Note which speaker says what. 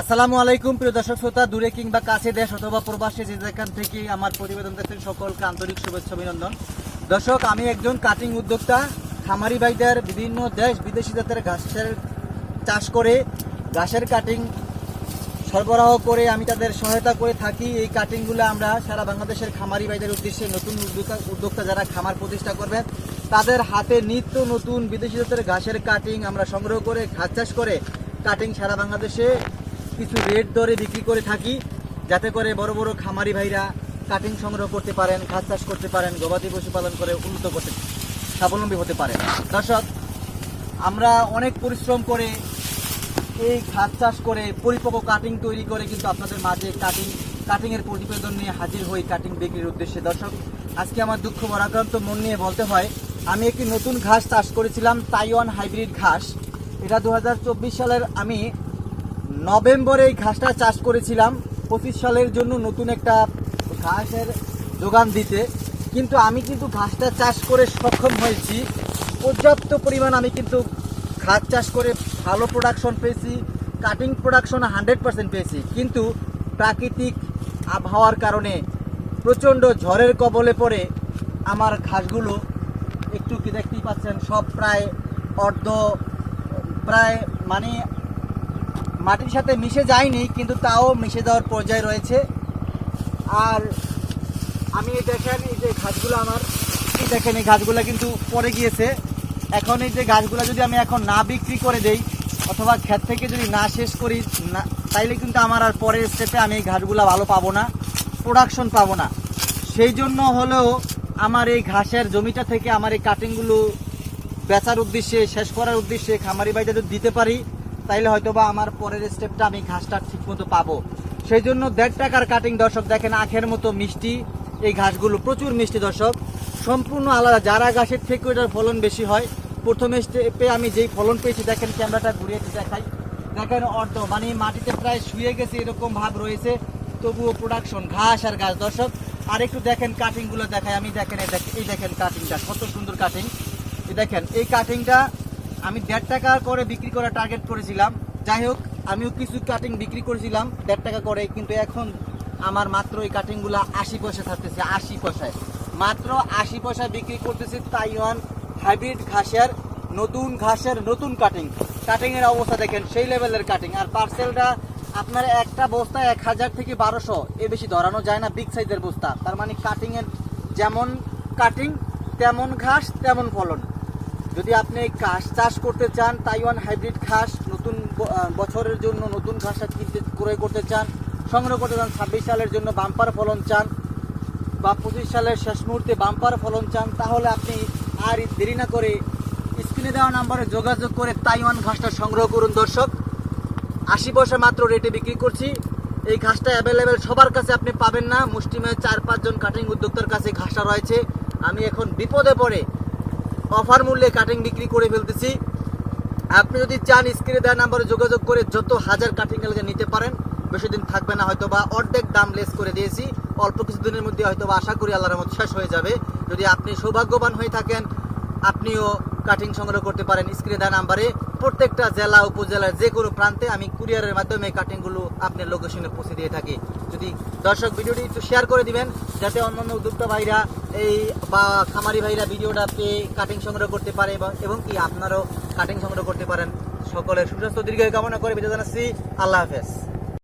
Speaker 1: আসসালামু আলাইকুম, প্রিয় দর্শক শ্রোতা, দূরে কিংবা কাছে দেশ অথবা প্রবাসে যে যেখান থেকে আমার প্রতিবেদন দেখছেন, সকলকে আন্তরিক শুভেচ্ছা, অভিনন্দন। দর্শক, আমি একজন কাটিং উদ্যোক্তা, খামারি ভাইদের, বিভিন্ন দেশ বিদেশি জাতের ঘাসের চাষ করে, ঘাসের কাটিং সরবরাহ করে আমি তাদের সহায়তা করে থাকি। এই কাটিংগুলো আমরা সারা বাংলাদেশের খামারি ভাইদের উদ্দেশ্যে নতুন উদ্যোক্তা উদ্যোক্তা যারা খামার প্রতিষ্ঠা করবেন, তাদের হাতে নিত্য নতুন বিদেশি জাতের ঘাসের কাটিং আমরা সংগ্রহ করে, ঘাস চাষ করে কাটিং সারা বাংলাদেশে কিছু রেট দরে বিক্রি করে থাকি, যাতে করে বড় বড় খামারি ভাইরা কাটিং সংগ্রহ করতে পারেন, ঘাস চাষ করতে পারেন, গবাদি পশু পালন করে উন্নত করতে স্বাবলম্বী হতে পারেন। দর্শক, আমরা অনেক পরিশ্রম করে এই খাত চাষ করে পরিপক্ক কাটিং তৈরি করে কিন্তু আপনাদের মাঝে কাটিং, কাটিংয়ের প্রতিবেদন নিয়ে হাজির হই কাটিং বিক্রির উদ্দেশ্যে। দর্শক, আজকে আমার দুঃখ বরাক্রান্ত মন নিয়ে বলতে হয়, আমি একটি নতুন ঘাস চাষ করেছিলাম, তাইওয়ান হাইব্রিড ঘাস। এটা দু হাজার চব্বিশ সালের আমি নভেম্বরে এই ঘাসটা চাষ করেছিলাম। পঁচিশ সালের জন্য নতুন একটা ঘাসের যোগান দিতে। কিন্তু আমি কিন্তু ঘাসটা চাষ করে সক্ষম হয়েছি। পর্যাপ্ত পরিমাণ আমি কিন্তু ঘাস চাষ করে ভালো প্রোডাকশন পেয়েছি কাটিং প্রোডাকশন হান্ড্রেড পার্সেন্ট পেয়েছি। কিন্তু প্রাকৃতিক আবহাওয়ার কারণে প্রচণ্ড ঝড়ের কবলে পড়ে আমার ঘাসগুলো একটু কি দেখতেই পাচ্ছেন, সব প্রায় অর্ধ, প্রায় মানে মাটির সাথে মিশে যায়নি, কিন্তু তাও মিশে যাওয়ার পর্যায়ে রয়েছে। আর আমি দেখেন, এই যে ঘাসগুলো আমার দেখেন, এই ঘাসগুলো কিন্তু পড়ে গিয়েছে। এখন এই যে গাছগুলো যদি আমি এখন না বিক্রি করে দেই, অথবা ক্ষেত থেকে যদি না শেষ করি, না, তাইলে কিন্তু আমার আর পরের স্টেপে আমি এই ঘাসগুলো ভালো পাবো না প্রোডাকশন পাবো না। সেই জন্য হলেও আমার এই ঘাসের জমিটা থেকে আমার এই কাটিংগুলো বেচার উদ্দেশ্যে, শেষ করার উদ্দেশ্যে খামারি ভাইদের যদি দিতে পারি। তাইলে হয়তো বা আমার পরের স্টেপটা আমি ঘাসটা ঠিক মতো পাবো। সেই জন্য দেড় টাকার কাটিং দর্শক দেখেন, আখের মতো মিষ্টি। এই ঘাসগুলো প্রচুর মিষ্টি দর্শক। সম্পূর্ণ আলাদা। যারা ঘাসের থেকে ওটার ফলন বেশি হয়, প্রথমে স্টেপে আমি যেই ফলন পেয়েছি, দেখেন ক্যামেরাটা ঘুরিয়ে দেখাই। দেখেন অর্ধ মানে মাটিতে প্রায় শুয়ে গেছে, এরকম ভাব রয়েছে। তবুও প্রোডাকশন ঘাস আর ঘাস দর্শক। আর একটু দেখেন কাটিংগুলো দেখাই। আমি দেখেন, এই দেখ- এই দেখেন কাটিংটা কত সুন্দর কাটিং দেখেন, এই কাটিংটা আমি দেড় টাকা করে বিক্রি করার টার্গেট করেছিলাম। যাই হোক, আমিও কিছু কাটিং বিক্রি করেছিলাম, দেড় টাকা করে, কিন্তু এখন আমার মাত্র এই কাটিংগুলো আশি পয়সা থাকতেছে, আশি পয়সায়। মাত্র আশি পয়সা বিক্রি করতেছে তাইওয়ান হাইব্রিড ঘাসের নতুন ঘাসের নতুন কাটিং কাটিং এর অবস্থা দেখেন, সেই লেভেলের কাটিং আর পার্সেলটা আপনার একটা বস্তা এক হাজার থেকে বারোশো। এ বেশি ধরানো যায় না বিগ সাইজের বস্তা। তার মানে কাটিং এর যেমন কাটিং তেমন ঘাস, তেমন ফলন। যদি আপনি ঘাস চাষ করতে চান, তাইওয়ান হাইব্রিড ঘাস, নতুন বছরের জন্য নতুন ঘাসটা কিনতে, ক্রয় করতে চান, সংগ্রহ করতে চান, ছাব্বিশ সালের জন্য বাম্পার ফলন চান, বা পঁচিশ সালের শেষ মুহূর্তে বাম্পার ফলন চান, তাহলে আপনি আর দেরি না করে স্ক্রিনে দেওয়া নাম্বারে যোগাযোগ করে তাইওয়ান ঘাসটা সংগ্রহ করুন, দর্শক। আশি পয়সা মাত্র রেটে বিক্রি করছি। এই ঘাসটা অ্যাভেলেবেল সবার কাছে আপনি পাবেন না। মুষ্টিমেয় চার পাঁচজন কাটিং উদ্যোক্তার কাছে ঘাসটা রয়েছে। আমি এখন বিপদে পড়ে অফার মূল্যে কাটিং বিক্রি করে ফেলতেছি। আপনি যদি চান স্ক্রিনে দেওয়া নাম্বারে যোগাযোগ করে যত হাজার কাটিং কালকে নিতে পারেন, বেশি দিন থাকবে না হয়তো বা অর্ধেক দাম লেস করে দিয়েছি। অল্প কিছু দিনের মধ্যে হয়তো আশা করি আল্লাহর মত শেষ হয়ে যাবে। যদি আপনি সৌভাগ্যবান হয়ে থাকেন আপনিও কাটিং সংগ্রহ করতে পারেন স্ক্রিনে দেওয়া নাম্বারে প্রত্যেকটা জেলা, উপজেলার যে কোনো প্রান্তে আমি কুরিয়ারের মাধ্যমে কাটিংগুলো আপনার লোকেশনে পৌঁছে দিয়ে থাকি। যদি দর্শক ভিডিওটি একটু শেয়ার করে দিবেন, যাতে অন্যান্য উদ্যোক্তা ভাইরা এই বা খামারি ভাইরা ভিডিওটা পেয়ে কাটিং সংগ্রহ করতে পারে এবং- কি আপনারাও কাটিং সংগ্রহ করতে পারেন। সকলের সুস্বাস্থ্য দীর্ঘ কামনা করে বিদায় জানাচ্ছি। আল্লাহ হাফেজ।